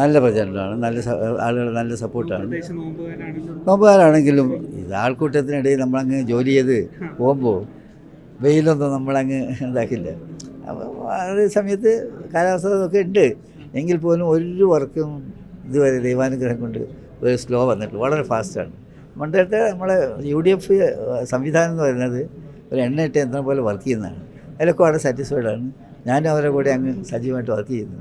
നല്ല പ്രചരണമാണ്. നല്ല ആളുകൾ നല്ല സപ്പോർട്ടാണ്. നോമ്പുകാരാണെങ്കിലും. ഇത് ആൾക്കൂട്ടത്തിനിടയിൽ നമ്മളങ്ങ് ജോലി ചെയ്ത് പോകുമ്പോൾ വെയിലൊന്നും നമ്മളങ്ങ് ഇതാക്കില്ല. അപ്പോൾ അതേ സമയത്ത് കാലാവസ്ഥ ഒക്കെ ഉണ്ട്. എങ്കിൽ പോലും ഒരു വർക്കും ഇതുവരെ ദൈവാനുഗ്രഹം കൊണ്ട് ഒരു സ്ലോ വന്നിട്ട് വളരെ ഫാസ്റ്റാണ്. മണ്ടേട്ട് നമ്മളെ യു ഡി എഫ് സംവിധാനം എന്ന് പറയുന്നത് ഒരു എണ്ണയിട്ട് യന്ത്രം പോലെ വർക്ക് ചെയ്യുന്നതാണ്. അതിലൊക്കെ വളരെ സാറ്റിസ്ഫൈഡ് ആണ്. ഞാനും അവരുടെ കൂടെ അങ്ങ് സജീവമായിട്ട് വർക്ക് ചെയ്യുന്നു.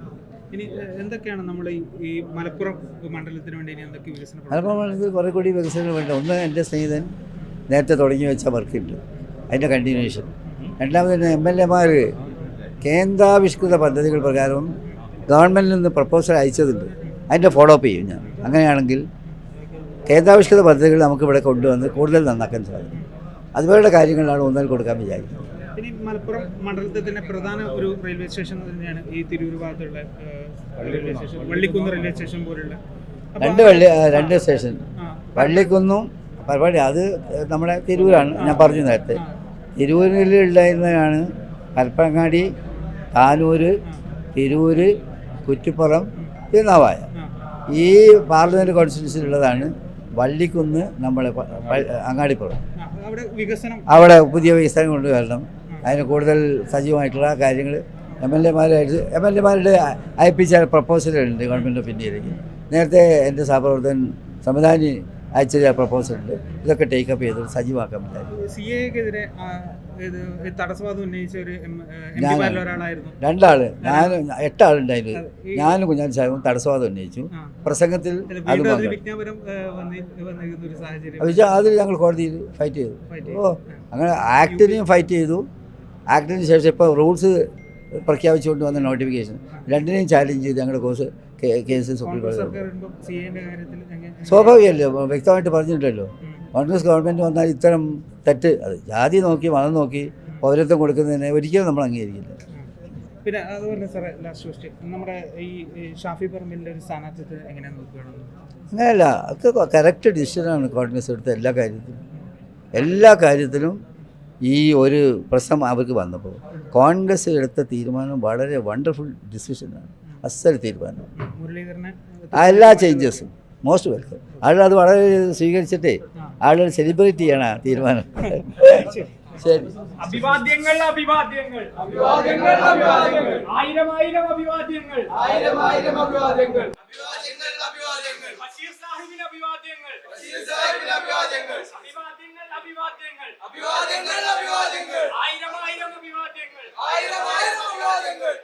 ഇനി എന്തൊക്കെയാണ് നമ്മൾ ഈ മലപ്പുറം മണ്ഡലത്തിന് വേണ്ടി ഇനി എന്തൊക്കെ വികസന മലപ്പുറം മണ്ഡലത്തിൽ കുറേ കൂടി വികസനം വേണ്ട ഒന്ന് എന്റെ സ്നേഹിതൻ നേരത്തെ തുടങ്ങി വെച്ച വർക്കുണ്ട്. അതിന്റെ കണ്ടിന്യൂഷൻ രണ്ടാമത് എം എൽ എമാർ കേന്ദ്രാവിഷ്കൃത പദ്ധതികൾ പ്രകാരം ഗവൺമെന്റിൽ നിന്ന് പ്രപ്പോസൽ അയച്ചതുണ്ട്. അതിന്റെ ഫോളോ അപ്പ് ചെയ്യും ഞാൻ. അങ്ങനെയാണെങ്കിൽ കേന്ദ്രാവിഷ്കൃത പദ്ധതികൾ നമുക്കിവിടെ കൊണ്ടുവന്ന് കൂടുതൽ നന്നാക്കാൻ സാധിക്കും. അതുപോലുള്ള കാര്യങ്ങളാണ് ഊന്നൽ കൊടുക്കാൻ വിചാരിക്കുന്നത്. ഇനി മലപ്പുറം മണ്ഡലത്തിൽ തന്നെ പ്രധാന ഒരു റെയിൽവേ സ്റ്റേഷൻ തന്നെയാണ് ഈ തിരൂർ ഭാഗത്തുള്ള railway station. Vallikkunnu railway station പോലുള്ള രണ്ട് വള്ളി രണ്ട് സ്റ്റേഷൻ. വള്ളിക്കുന്നും പരിപാടി അത് നമ്മുടെ തിരൂരാണ്. ഞാൻ പറഞ്ഞു നേരത്തെ. തിരൂരിൽ ഉണ്ടായിരുന്നതാണ് പരപ്പങ്ങാടി താനൂര് തിരൂര് കുറ്റിപ്പുറം തിരുനാവായ. ഈ പാർലമെന്റ് കോൺസ്റ്റിറ്റ്യൂൻസിലുള്ളതാണ് വള്ളിക്കുന്ന് നമ്മളെ അങ്ങാടിപ്പുറം. അവിടെ വികസനം. അവിടെ പുതിയ വികസനം കൊണ്ടുവരണം. അതിന് കൂടുതൽ സജീവമായിട്ടുള്ള കാര്യങ്ങൾ എം എൽ എമാരായിട്ട് എം എൽ എമാരുടെ അയപ്പിച്ച പ്രപ്പോസലുണ്ട് ഗവൺമെന്റ് ഓഫ് ഇന്ത്യയിലേക്ക്. നേരത്തെ എന്റെ സഹപ്രവർത്തകൻ സംവിധാനി അയച്ച പ്രപ്പോസലുണ്ട്. ഇതൊക്കെ ടേക്കപ്പ് ചെയ്ത് സജീവമാക്കാൻ പറ്റായിരുന്നു. രണ്ടാൾ ഞാൻ- രണ്ടാൾ. എട്ടാളുണ്ടായിരുന്നു. ഞാനും കുഞ്ഞാൻ സാഹിബും തടസ്സവാദം ഉന്നയിച്ചു. പ്രസംഗത്തിൽ അത് അതിൽ ഞങ്ങൾ കോടതിയിൽ ഫൈറ്റ് ചെയ്തു. ഓ അങ്ങനെ ആക്ടിനെയും ഫൈറ്റ് ചെയ്തു. ആക്ടിന് ശേഷം ഇപ്പോൾ റൂൾസ് പ്രഖ്യാപിച്ചുകൊണ്ട് വന്ന നോട്ടിഫിക്കേഷൻ. രണ്ടിനെയും ചാലഞ്ച് ചെയ്ത് ഞങ്ങളുടെ കോഴ്സ് കേസ് സുപ്രീം കോടതി എങ്ങനെ- സ്വാഭാവികമല്ലേ? വ്യക്തമായിട്ട് പറഞ്ഞിട്ടല്ലോ. കോൺഗ്രസ് ഗവൺമെന്റ് വന്നാൽ ഇത്തരം തെറ്റ് അത് ജാതി നോക്കി മതം നോക്കി പൗരത്വം കൊടുക്കുന്നതിനെ ഒരിക്കലും നമ്മൾ അംഗീകരിക്കില്ല. പിന്നെ അതുപോലെ സാറേ ലാസ്റ്റ് ക്വസ്റ്റ്യൻ നമ്മുടെ ഈ ഷാഫി പറമ്പിന്റെ ഒരു സ്ഥാനാർത്ഥിത്വം എങ്ങനെയാണ് നോക്കുകയാണെന്ന്? അങ്ങനെയല്ല അത് കറക്റ്റ് ഡിസിഷനാണ് കോൺഗ്രസ് എടുത്ത എല്ലാ കാര്യത്തിലും. എല്ലാ കാര്യത്തിലും ഈ ഒരു പ്രശ്നം അവർക്ക് വന്നപ്പോൾ കോൺഗ്രസ് എടുത്ത തീരുമാനം വളരെ വണ്ടർഫുൾ ഡിസിഷനാണ് അസൽ തീരുമാനം. എല്ലാ ചേഞ്ചസും മോസ്റ്റ് വെൽക്കം ആൾ അത് വളരെ സ്വീകരിച്ചിട്ടേ ആളുകൾ സെലിബ്രേറ്റ് ചെയ്യണം ആ തീരുമാനം. ശരി. അഭിവാദ്യങ്ങൾ അഭിവാദ്യങ്ങൾ. അഭിവാദ്യങ്ങൾ അഭിവാദ്യങ്ങൾ ആയിരം ആയിരം അഭിവാദ്യങ്ങൾ. ആയിരം ആയിരം അഭിവാദ്യങ്ങൾ അഭിവാദ്യങ്ങൾ. അഭിവാദ്യങ്ങൾ ബഷീർ സാഹിബിന് അഭിവാദ്യങ്ങൾ. ബഷീർ സാഹിബിന് അഭിവാദ്യങ്ങൾ അഭിവാദ്യങ്ങൾ. അഭിവാദ്യങ്ങൾ. അഭിവാദ്യങ്ങൾ അഭിവാദ്യങ്ങൾ. ആയിരം ആയിരം അഭിവാദ്യങ്ങൾ. ആയിരം ആയിരം അഭിവാദ്യങ്ങൾ.